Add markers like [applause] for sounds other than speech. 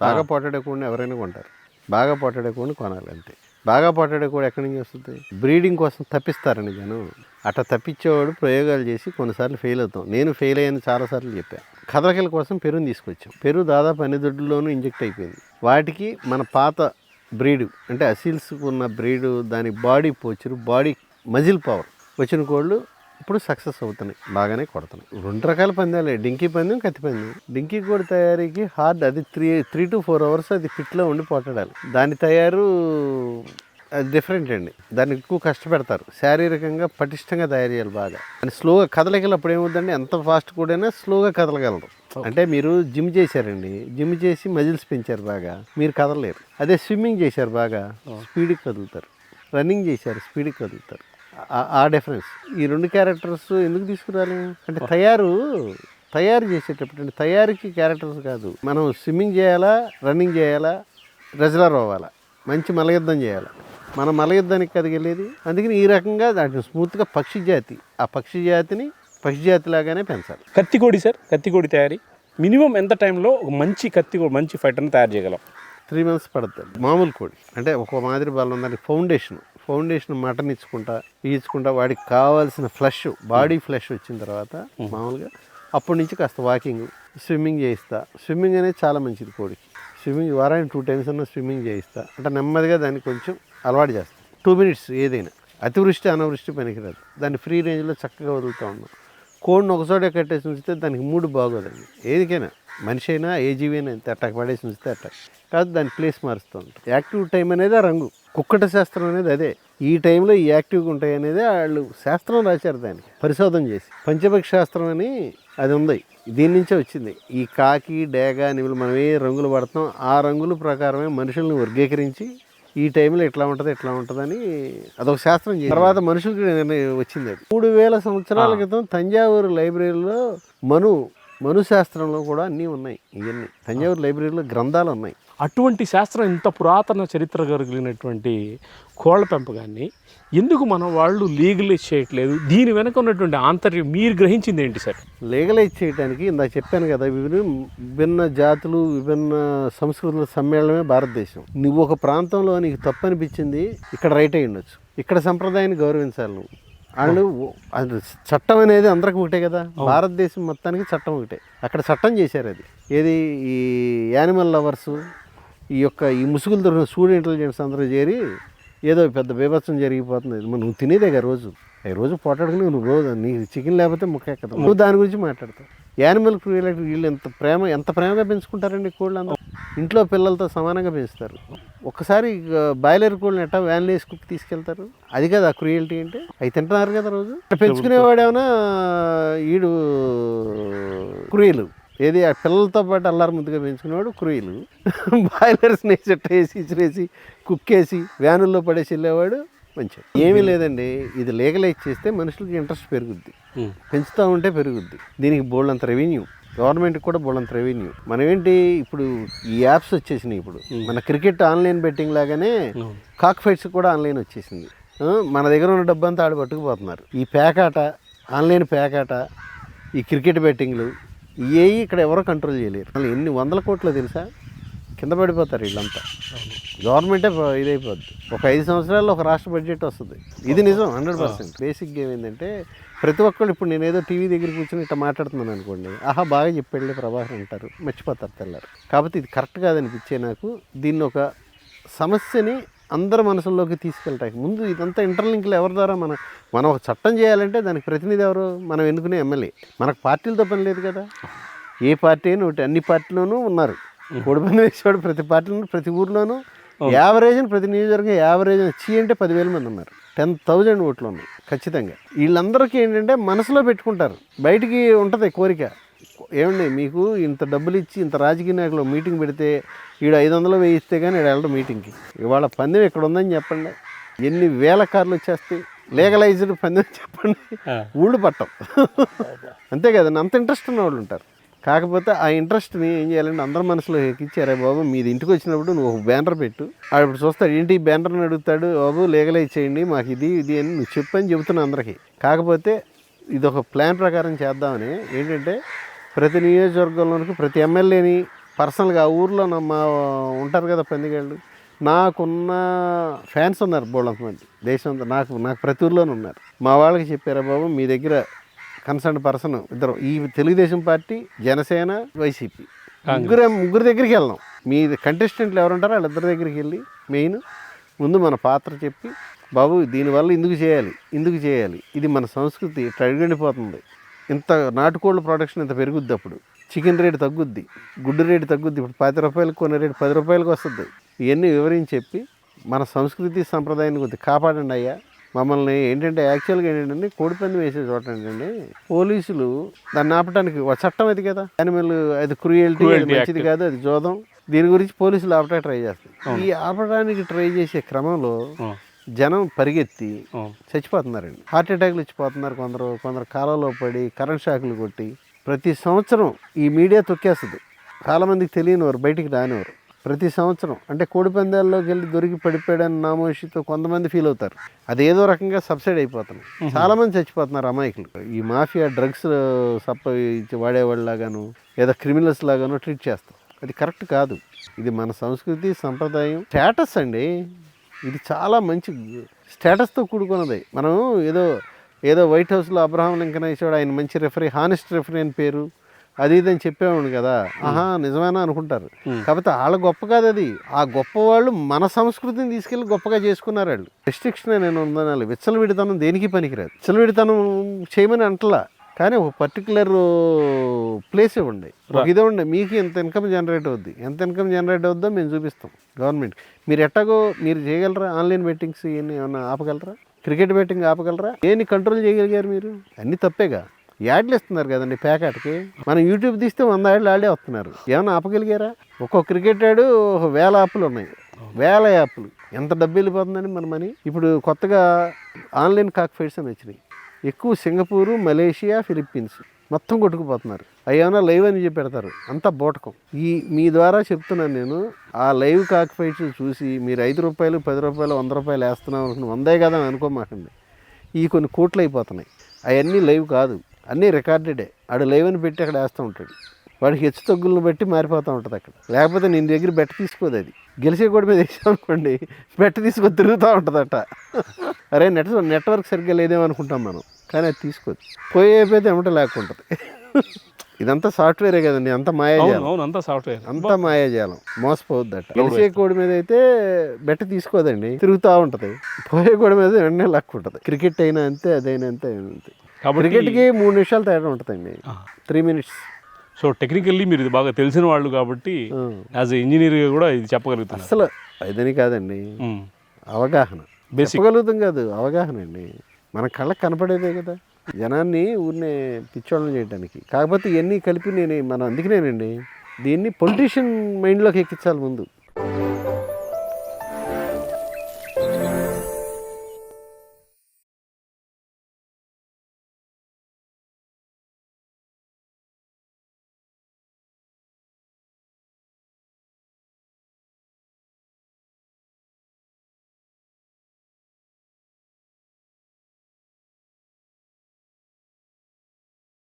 బాగా పొట్టడే కూడా ఎవరైనా కొంటారు. బాగా పొట్టడే కూడా కొనాలి అంతే. బాగా పొట్టడే కూడా ఎక్కడి నుంచి వస్తుంది? బ్రీడింగ్ కోసం తప్పిస్తారని జనం అట్లా తప్పించేవాడు ప్రయోగాలు చేసి కొన్నిసార్లు ఫెయిల్ అవుతాం. నేను ఫెయిల్ అయ్యాను చాలాసార్లు చెప్పాను. కదలకల కోసం పెరుని తీసుకొచ్చాం. పెరుగు దాదాపు అన్ని దొడ్డులోనూ ఇంజెక్ట్ అయిపోయింది. వాటికి మన పాత బ్రీడ్ అంటే అసీల్స్ ఉన్న బ్రీడ్ దాని బాడీ పోచరు బాడీ మజిల్ పవర్. వచ్చిన కోళ్ళు ఇప్పుడు సక్సెస్ అవుతున్నాయి. బాగానే కొడుతున్నాయి. రెండు రకాల పందాలే. డింకీ పందెం కత్తి పందెం. డింకీ కోడి తయారీకి హార్డ్ అది three three to four hours అది పిట్లో ఉండి పోటాడాలి. దాని తయారు అది డిఫరెంట్ అండి. దాన్ని ఎక్కువ కష్టపెడతారు. శారీరకంగా పటిష్టంగా తయారు చేయాలి బాగా. అని స్లోగా కదలగల అప్పుడు ఏమవుతుందండి? ఎంత ఫాస్ట్ కూడా స్లోగా కదలగలరు. అంటే మీరు జిమ్ చేశారండి. జిమ్ చేసి మజిల్స్ పెంచారు బాగా. మీరు కదలలేరు. అదే స్విమ్మింగ్ చేశారు బాగా. స్పీడ్కి కదులుతారు. రన్నింగ్ చేశారు. స్పీడ్కి కదులుతారు. ఆ- డిఫరెన్స్ ఈ రెండు క్యారెక్టర్స్ ఎందుకు తీసుకురాలి? అంటే తయారు తయారు చేసేటప్పుడు అంటే తయారీకి క్యారెక్టర్స్ కాదు. మనం స్విమ్మింగ్ చేయాలా రన్నింగ్ చేయాలా రెజ్లర్ అవ్వాలా? మంచి మలయుద్ధం చేయాలి? మనం మలయుద్ధానికి కదిగెళ్ళేది అందుకని ఈ రకంగా దాంట్లో స్మూత్గా పక్షి జాతి ఆ పక్షి జాతిని పక్షి జాతి లాగానే పెంచాలి. కత్తికోడి సార్ కత్తికోడి తయారీ. మినిమం ఎంత టైంలో ఒక మంచి కత్తికోడి మంచి ఫైటర్ని తయారు చేయగలం? త్రీ మంత్స్ పడుతుంది. మామూలు కోడి. అంటే ఒక మాదిరి బలం ఉందని ఫౌండేషన్. ఫౌండేషన్ మటన్ ఇచ్చుకుంటా ఇచ్చుకుంటా వాడికి కావాల్సిన ఫ్లష్ బాడీ ఫ్లష్ వచ్చిన తర్వాత మామూలుగా అప్పటి నుంచి కాస్త వాకింగ్ స్విమ్మింగ్ చేయిస్తా. స్విమ్మింగ్ అనేది చాలా మంచిది కోడికి. స్విమ్మింగ్ వారానికి టూ టైమ్స్ అన్న స్విమ్మింగ్ చేయిస్తా. అంటే నెమ్మదిగా దాన్ని కొంచెం అలవాటు చేస్తా. టూ మినిట్స్ ఏదైనా. అతివృష్టి అనావృష్టి పనికిరాదు. దాన్ని ఫ్రీ రేంజ్లో చక్కగా వదులుతూ ఉన్నాం. కోడిని ఒకచోట కట్టేసి ఉంచితే దానికి మూడు బాగోదండి. ఏదికైనా మనిషి అయినా ఏ జీవి అయినా ఎంత అట్టకు పడేసి ఉంచితే అట్ట కాదు దాని ప్లేస్ మారుస్తూ ఉంటుంది. యాక్టివ్ టైం అనేది ఆ రంగు. కుక్కట శాస్త్రం అనేది అదే. ఈ టైంలో ఈ యాక్టివ్గా ఉంటాయి అనేది వాళ్ళు శాస్త్రం రాశారు దానికి. పరిశోధన చేసి. పంచభక్ష శాస్త్రం అని అది ఉంది. దీని నుంచే వచ్చింది. ఈ కాకి డేగ నివులు మనం ఏ రంగులు పడతాం ఆ రంగుల ప్రకారమే మనుషుల్ని వర్గీకరించి ఈ టైంలో ఎట్లా ఉంటుంది ఎట్లా ఉంటుందని అదొక శాస్త్రం చేసి తర్వాత మనుషులకి వచ్చింది అది. మూడు వేల సంవత్సరాల క్రితం తంజావూరు లైబ్రరీలో మను మను శాస్త్రంలో కూడా అన్నీ ఉన్నాయి ఇవన్నీ తంజావూరు లైబ్రరీలో గ్రంథాలు ఉన్నాయి. అటువంటి శాస్త్రం ఇంత పురాతన చరిత్ర కలిగినటువంటి కోళ్ళ పెంపకాన్ని ఎందుకు మన వాళ్ళు లీగలైజ్ చేయట్లేదు? దీని వెనక ఉన్నటువంటి ఆంతర్యం మీరు గ్రహించింది ఏంటి సార్? లీగలైజ్ చేయడానికి ఇందాక చెప్పాను కదా విభిన్న విభిన్న జాతులు విభిన్న సంస్కృతుల సమ్మేళనమే భారతదేశం. నువ్వు ఒక ప్రాంతంలో నీకు తప్పు అనిపించింది ఇక్కడ రైట్ అయి ఉండొచ్చు ఇక్కడ సంప్రదాయాన్ని గౌరవించాలి నువ్వు. వాళ్ళు అది చట్టం అనేది అందరికి ఒకటే కదా. భారతదేశం మొత్తానికి చట్టం ఒకటే. అక్కడ చట్టం చేశారు అది. ఏది? ఈ యానిమల్ లవర్స్ ఈ యొక్క ఈ ముసుగులు దొరికిన సూడ్ ఇంటెలిజెన్స్ అందరూ చేరి ఏదో పెద్ద బీభత్సం జరిగిపోతుంది. మరి నువ్వు తినేదేగా రోజు. ఈ రోజు పోటాడుకుని నువ్వు రోజు నీ చికెన్ లేకపోతే ముక్క ఎక్కదు నువ్వు దాని గురించి మాట్లాడతావు. యానిమల్ క్రూయలిటీ వీళ్ళు ఎంత ప్రేమ ఎంత ప్రేమగా పెంచుకుంటారండి కోళ్ళు ఇంట్లో పిల్లలతో సమానంగా పెంచుతారు. ఒక్కసారి ఇక బాయిలర్ కోళ్ళని ఎట్టా వ్యాన్లో వేసి తీసుకెళ్తారు. అది కదా ఆ క్రూయల్టీ అంటే. అవి తింటున్నారు కదా రోజు. పెంచుకునేవాడేమన్నా ఈడు క్రూయలు. ఏది ఆ పిల్లలతో పాటు అల్లారు ముద్దుగా పెంచుకునేవాడు క్రూయలు. [laughs] బాయిలర్స్ నేసెట్ వేసి ఇచ్చిరేసి కుక్కేసి వ్యానుల్లో పడేసి వెళ్ళేవాడు మంచిగా ఏమీ లేదండి. ఇది లీగలైజ్ చేస్తే మనుషులకి ఇంట్రెస్ట్ పెరుగుద్ది. పెంచుతూ ఉంటే పెరుగుద్ది. దీనికి బోల్డంత రెవెన్యూ. గవర్నమెంట్కి కూడా బోల్డంత రెవెన్యూ. మనం ఏంటి ఇప్పుడు ఈ యాప్స్ వచ్చేసినాయి ఇప్పుడు. మన క్రికెట్ ఆన్లైన్ బెట్టింగ్ లాగానే కాక్ ఫైట్స్ కూడా ఆన్లైన్ వచ్చేసింది. మన దగ్గర ఉన్న డబ్బంతా ఆడ పట్టుకుపోతున్నారు. ఈ పేకాట ఆన్లైన్ పేకాట ఈ క్రికెట్ బెట్టింగ్లు ఇవేవి ఇక్కడ ఎవరో కంట్రోల్ చేయలేరు. అసలు ఎన్ని వందల కోట్లు తెలుసా? కింద పడిపోతారు వీళ్ళంతా. గవర్నమెంటే ఇదైపోద్ది. ఒక ఐదు సంవత్సరాల్లో ఒక రాష్ట్ర బడ్జెట్ వస్తుంది. ఇది నిజం హండ్రెడ్ పర్సెంట్ బేసిక్ ఏమైందంటే ప్రతి ఒక్కళ్ళు ఇప్పుడు నేను ఏదో టీవీ దగ్గర కూర్చొని ఇట్లా మాట్లాడుతున్నాను అనుకోండి ఆహా బాగా చెప్పాడులే ప్రభాకర్ అంటారు. మర్చిపోతారు తెల్లారు. కాబట్టి ఇది కరెక్ట్ కాదనిపించే నాకు దీన్ని ఒక సమస్యని అందరి మనసుల్లోకి తీసుకెళ్ళటానికి ముందు ఇదంతా ఇంటర్లింక్లు ఎవరి ద్వారా మన మనం ఒక చట్టం చేయాలంటే దానికి ప్రతినిధి ఎవరు? మనం ఎన్నుకునే ఎమ్మెల్యే? మనకు పార్టీలతో పని లేదు కదా. ఏ పార్టీ అయినా ఒకటి అన్ని పార్టీలోనూ ఉన్నారు. కోడిపంది వేసేవాడు ప్రతి పార్టీలోనూ ప్రతి ఊర్లోనూ యావరేజ్ ప్రతి నియోజకవర్గం యావరేజ్ చీ అంటే పదివేల మంది ఉన్నారు. టెన్ థౌజండ్ ఓట్లు ఉన్నాయి ఖచ్చితంగా. వీళ్ళందరికీ ఏంటంటే మనసులో పెట్టుకుంటారు. బయటికి ఉంటుంది కోరిక. ఏమండి మీకు ఇంత డబ్బులు ఇచ్చి ఇంత రాజకీయ నాయకులు మీటింగ్ పెడితే ఈడు ఐదు వందలు వేయిస్తే కానీ ఈడు వెళ్ళడం మీటింగ్కి. ఇవాళ పందెం ఇక్కడ ఉందని చెప్పండి. ఎన్ని వేల కార్లు వచ్చేస్తాయి లీగలైజ్డ్ పందెం చెప్పండి. ఊళ్ళు పట్టం. అంతే కదండి అంత ఇంట్రెస్ట్ ఉన్న వాళ్ళు ఉంటారు. కాకపోతే ఆ ఇంట్రెస్ట్ని ఏం చేయాలంటే అందరి మనసులో ఎక్కించారే బాబు మీది ఇంటికి వచ్చినప్పుడు నువ్వు ఒక బ్యానర్ పెట్టు. అప్పుడు చూస్తాడు ఏంటి ఈ బ్యానర్ని అడుగుతాడు బాబు లీగలైజ్ చేయండి మాకు ఇది ఇది అని నువ్వు చెప్పని చెబుతున్నా అందరికీ. కాకపోతే ఇది ఒక ప్లాన్ ప్రకారం చేద్దామని ఏంటంటే ప్రతి నియోజకవర్గంలోనికి ప్రతి ఎమ్మెల్యేని పర్సనల్గా ఆ ఊర్లో మా ఉంటారు కదా పందిగాళ్ళు నాకున్న ఫ్యాన్స్ ఉన్నారు బోళ్ళంతమంది. దేశం అంతా నాకు నాకు ప్రతి ఊర్లోనే ఉన్నారు. మా వాళ్ళకి చెప్పారా బాబు మీ దగ్గర కన్సర్న్ పర్సన్ ఇద్దరు. ఈ తెలుగుదేశం పార్టీ జనసేన వైసీపీ. ముగ్గురు ముగ్గురు దగ్గరికి వెళ్దాం. మీ కంటెస్టెంట్లు ఎవరు ఉంటారో వాళ్ళిద్దరి దగ్గరికి వెళ్ళి మెయిన్ ముందు మన పాత్ర చెప్పి బాబు దీనివల్ల ఇందుకు చేయాలి ఇందుకు చేయాలి. ఇది మన సంస్కృతి ఇట్లా అడుగండిపోతుంది. ఇంత నాటుకోళ్ళ ప్రొడక్షన్ ఇంత పెరుగుద్ది అప్పుడు. చికెన్ రేటు తగ్గుద్ది గుడ్డు రేటు తగ్గుద్ది. ఇప్పుడు పది రూపాయలకు కొనే రేటు పది రూపాయలకు వస్తుంది. ఇవన్నీ వివరించి చెప్పి మన సంస్కృతి సంప్రదాయాన్ని కొద్దిగా కాపాడండి అయ్యా. మమ్మల్ని ఏంటంటే యాక్చువల్గా ఏంటంటే కోడిపంది వేసే చోట ఏంటంటే పోలీసులు దాన్ని ఆపడానికి ఒక చట్టం అది కదా? యానిమల్ అది క్రూయల్టీ మంచిది కాదు అది జోదం. దీని గురించి పోలీసులు ఆపడానికి ట్రై చేస్తారు. ఈ ఆపడానికి ట్రై చేసే క్రమంలో జనం పరిగెత్తి. చచ్చిపోతున్నారండి. హార్ట్ అటాక్లు ఇచ్చిపోతున్నారు కొందరు కొందరు కాలంలో పడి కరెంట్ షాకులు కొట్టి ప్రతి సంవత్సరం ఈ మీడియా తొక్కేస్తుంది. చాలామందికి తెలియనివారు బయటికి రానివారు. ప్రతి సంవత్సరం. అంటే కోడి పందాల్లోకి వెళ్ళి దొరికి పడిపోయాడని నామోషితో కొంతమంది ఫీల్ అవుతారు. అది ఏదో రకంగా సబ్సైడ్ అయిపోతున్నాయి చాలామంది చచ్చిపోతున్నారు అమాయకులు. ఈ మాఫియా డ్రగ్స్ సప్ప వాడేవాళ్ళలాగాను ఏదో క్రిమినల్స్ లాగాను ట్రీట్ చేస్తాం అది కరెక్ట్ కాదు. ఇది మన సంస్కృతి సంప్రదాయం స్టేటస్ అండి. ఇది చాలా మంచి స్టేటస్తో కూడుకున్నది. మనం ఏదో ఏదో వైట్ హౌస్లో అబ్రహాం లింకన్ వేసాడు ఆయన మంచి రెఫరీ హానెస్ట్ రెఫరీ అని పేరు. అది ఇది అని చెప్పేవాడు కదా. ఆహా నిజమేనా అనుకుంటారు. కాకపోతే వాళ్ళ గొప్ప కాదు అది. ఆ గొప్ప వాళ్ళు మన సంస్కృతిని తీసుకెళ్ళి గొప్పగా చేసుకున్నారు వాళ్ళు. రెస్ట్రిక్షన్ నేను ఉందనాలి. విచ్చలవిడితనం దేనికి పనికిరాదు. విచ్చలవిడితనం చేయమని అంటలా. కానీ ఒక పర్టికులర్ ప్లేస్ ఇవ్వండి ఇది ఇవ్వండి మీకు ఎంత ఇన్కమ్ జనరేట్ అవుద్ది? ఎంత ఇన్కమ్ జనరేట్ అవుద్దో మేము చూపిస్తాం. గవర్నమెంట్ మీరు ఎట్టాగో మీరు చేయగలరా? ఆన్లైన్ బెట్టింగ్స్ ఇవన్నీ ఏమన్నా ఆపగలరా? క్రికెట్ బెట్టింగ్ ఆపగలరా? దేన్ని కంట్రోల్ చేయగలిగారు మీరు? అన్నీ తప్పేగా. యాడ్లు ఇస్తున్నారు కదండి ప్యాకెట్కి. మనం యూట్యూబ్ తీస్తే వంద యాడ్లు ఆడే వస్తున్నారు. ఏమన్నా ఆపగలిగారా? ఒక్కో క్రికెట్ ఆడు ఒక వేల యాప్లు ఉన్నాయి. వేల యాప్లు. ఎంత డబ్బు వెళ్ళిపోతుందని మన మనీ? ఇప్పుడు కొత్తగా ఆన్లైన్ కాక్ ఫైట్స్ అని వచ్చినాయి. ఎక్కువ సింగపూరు మలేషియా ఫిలిప్పీన్స్ మొత్తం కొట్టుకుపోతున్నారు. అవి ఏమైనా లైవ్ అని చెప్పి పెడతారు. అంతా బోటకం. ఈ మీ ద్వారా చెప్తున్నాను నేను ఆ లైవ్ కాక్ ఫైట్స్ చూసి మీరు ఐదు రూపాయలు పది రూపాయలు వంద రూపాయలు వేస్తున్నాం అనుకుని వందే కదా అని అనుకోమాకండి. ఈ కొన్ని కోట్లు అయిపోతున్నాయి. అవన్నీ లైవ్ కాదు. అన్నీ రికార్డెడే. ఆడు లైవ్ అని పెట్టి అక్కడ వేస్తూ ఉంటాడు. వాడికి హెచ్చు తగ్గులను బట్టి మారిపోతూ ఉంటుంది అక్కడ. లేకపోతే నేను దగ్గర బెట్ట తీసుకోదు అది. గెలిచే కూడా మీద వేసాం అనుకోండి బెట్ట తీసుకొని తిరుగుతూ ఉంటుందట. అరే నెట్ నెట్వర్క్ సరిగ్గా లేదేమో అనుకుంటాం మనం. కానీ అది తీసుకోదు. పోయి అయిపోతే ఏమంటే లేకుంటుంది. ఇదంతా సాఫ్ట్వేరే కదండి అంత మాయాజాలం. అంతా సాఫ్ట్వేర్. అంతా మాయాజాలం. మోసపోవద్దట. గెలిచే కోడి మీద అయితే బెట్ట తీసుకోదండి తిరుగుతూ ఉంటుంది. పోయే కోడి మీద వెంటనే లక్ ఉంటుంది క్రికెట్ అయినా అంతే అదైనా అంతే అంతే. కాబట్టి క్రికెట్కి మూడు నిమిషాలు తేడా ఉంటుందండి. Three minutes. సో టెక్నికల్లీ మీరు ఇది బాగా తెలిసిన వాళ్ళు కాబట్టి యాజ్ ఇంజనీర్గా కూడా ఇది చెప్పగలుగుతున్నారు. అసలు ఇదని కాదండి. అవగాహన. చెప్పగలుగుతాం కాదు అవగాహన అండి. మన కళ్ళకి కనపడేదే కదా. జనాన్ని ఊరినే పిచ్చోళ్ళని చేయడానికి కాకపోతే ఇవన్నీ కలిపి నేను మనం అందుకనేనండి దీన్ని పొలిటీషియన్ మైండ్లోకి ఎక్కించాలి ముందు.